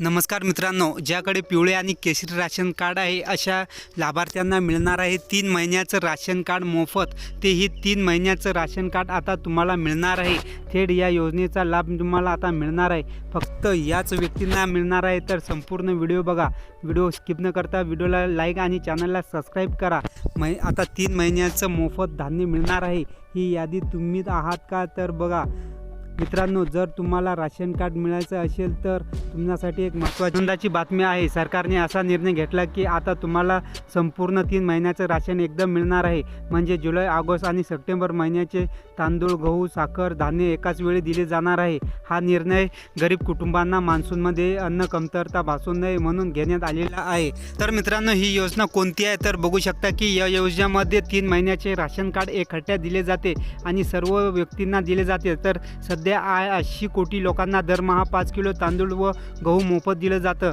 नमस्कार मित्रांनो ज्याकडे पिवळे आणि केशरी राशन कार्ड आहे अशा लाभार्थ्यांना मिळणार आहे तीन महिन्याचं राशन कार्ड मोफत. तेही तीन महिन्याचं राशन कार्ड आता तुम्हाला मिळणार आहे. थेट या योजनेचा लाभ तुम्हाला आता मिळणार आहे. फक्त याच व्यक्तींना मिळणार आहे तर संपूर्ण व्हिडिओ बघा. व्हिडिओ स्किप न करता व्हिडिओला लाईक आणि चॅनलला सबस्क्राईब करा. मै आता तीन महिन्याचं मोफत धान्य मिळणार आहे. ही यादी तुम्हीच आहात का तर बघा. मित्रांनो जर तुम्हाला राशन कार्ड मिळायचं असेल तर तुमच्यासाठी एक महत्त्वाची आनंदाची बातमी आहे. सरकारने असा निर्णय घेतला की आता तुम्हाला संपूर्ण तीन महिन्याचं राशन एकदम मिळणार आहे. म्हणजे जुलै ऑगस्ट आणि सप्टेंबर महिन्याचे तांदूळ गहू साखर धान्य एकाच वेळी दिले जाणार आहे. हा निर्णय गरीब कुटुंबांना मान्सूनमध्ये अन्न कमतरता भासू नये म्हणून घेण्यात आलेला आहे. तर मित्रांनो ही योजना कोणती आहे? तर बघू शकता की या योजनेमध्ये तीन महिन्याचे राशन कार्ड एकट्या दिले जाते आणि सर्व व्यक्तींना दिले जाते. तर सध्या सध्या ऐंशी कोटी लोकांना दरमहा पाच किलो तांदूळ व गहू मोफत दिलं जातं.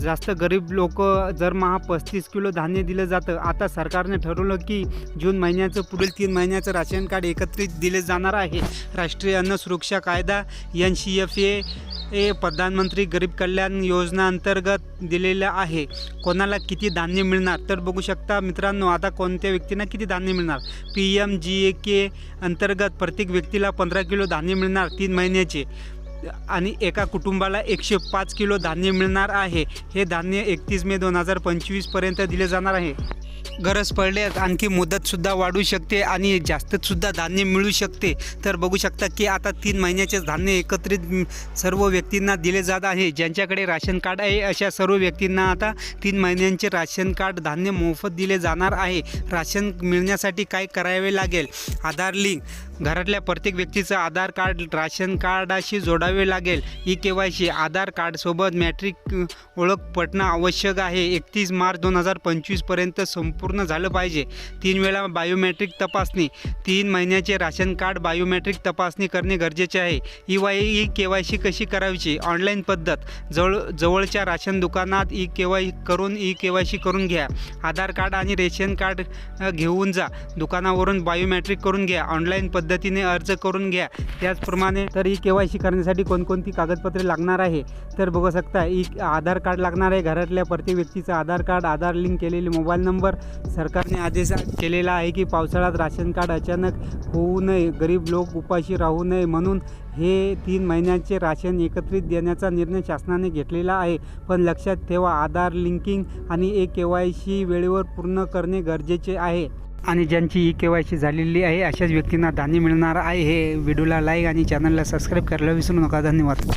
जास्त गरीब लोक दरमहा पस्तीस किलो धान्य दिलं जातं. आता सरकारने ठरवलं की जून महिन्याचं पुढील तीन महिन्याचं राशन कार्ड एकत्रित दिले जाणार आहे. राष्ट्रीय अन्न सुरक्षा कायदा N C F A A प्रधानमंत्री गरीब कल्याण योजना अंतर्गत दिलेलं आहे. कोणाला किती धान्य मिळणार? तर बघू शकता मित्रांनो आता कोणत्या व्यक्तींना किती धान्य मिळणार? पी एम जी ए के अंतर्गत प्रत्येक व्यक्तीला पंधरा किलो धान्य मिळणार तीन महिन्याचे. आणि एका कुटुंबाला एकशे पाच किलो धान्य मिळणार आहे. हे धान्य एकतीस मे दोन हजार पंचवीसपर्यंत दिले जाणार आहे. गरज पडल्यास आणखी मुदतसुद्धा वाढू शकते आणि जास्तसुद्धा धान्य मिळू शकते. तर बघू शकता की आता तीन महिन्याचे धान्य एकत्रित सर्व व्यक्तींना दिले जात आहे. ज्यांच्याकडे राशन कार्ड आहे अशा सर्व व्यक्तींना आता तीन महिन्यांचे राशन कार्ड धान्य मोफत दिले जाणार आहे. राशन मिळण्यासाठी काय करावे लागेल? आधार लिंक घरातल्या प्रत्येक व्यक्तीचं आधार कार्ड राशन कार्डाशी जोडावे लागेल. E K Y C Aadhaar कार्डसोबत matric ओळख पटणं आवश्यक आहे. एकतीस मार्च दोन हजार पंचवीसपर्यंत संपूर्ण झालं पाहिजे. तीन वेळा बायोमॅट्रिक तपासणी. तीन महिन्याचे राशन कार्ड बायोमॅट्रिक तपासणी करणे गरजेचे आहे. E Y E K Y C कशी करायची? ऑनलाईन पद्धत. जवळ जवळच्या राशन दुकानात ई के वाय करून ई के वाय सी करून घ्या. आधार कार्ड आणि रेशन कार्ड घेऊन जा. दुकानावरून बायोमॅट्रिक करून घ्या. ऑनलाईन पद्धत पद्धतीने अर्ज करून घ्या. त्याचप्रमाणे तर ई के वाय सी करण्यासाठी कोणकोणती कागदपत्रे लागणार आहे? तर बघू शकता ई आधार कार्ड लागणार आहे. घरातल्या प्रत्येक व्यक्तीचं आधार कार्ड आधार लिंक केलेले मोबाईल नंबर सरकारने आदेश केलेला आहे की पावसाळ्यात राशन कार्ड अचानक होऊ नये गरीब लोक उपाशी राहू नये म्हणून हे तीन महिन्याचे राशन एकत्रित देण्याचा निर्णय शासनाने घेतलेला आहे. पण लक्षात ठेवा आधार लिंकिंग आणि ए के वाय सी वेळेवर पूर्ण करणे गरजेचे आहे. आणि ज्यांची ई के वाय सी झालेली आहे अशाच व्यक्तींना धान्य मिळणार आहे. हे व्हिडिओला लाईक आणि चॅनलला सबस्क्राईब करायला विसरू नका. धन्यवाद.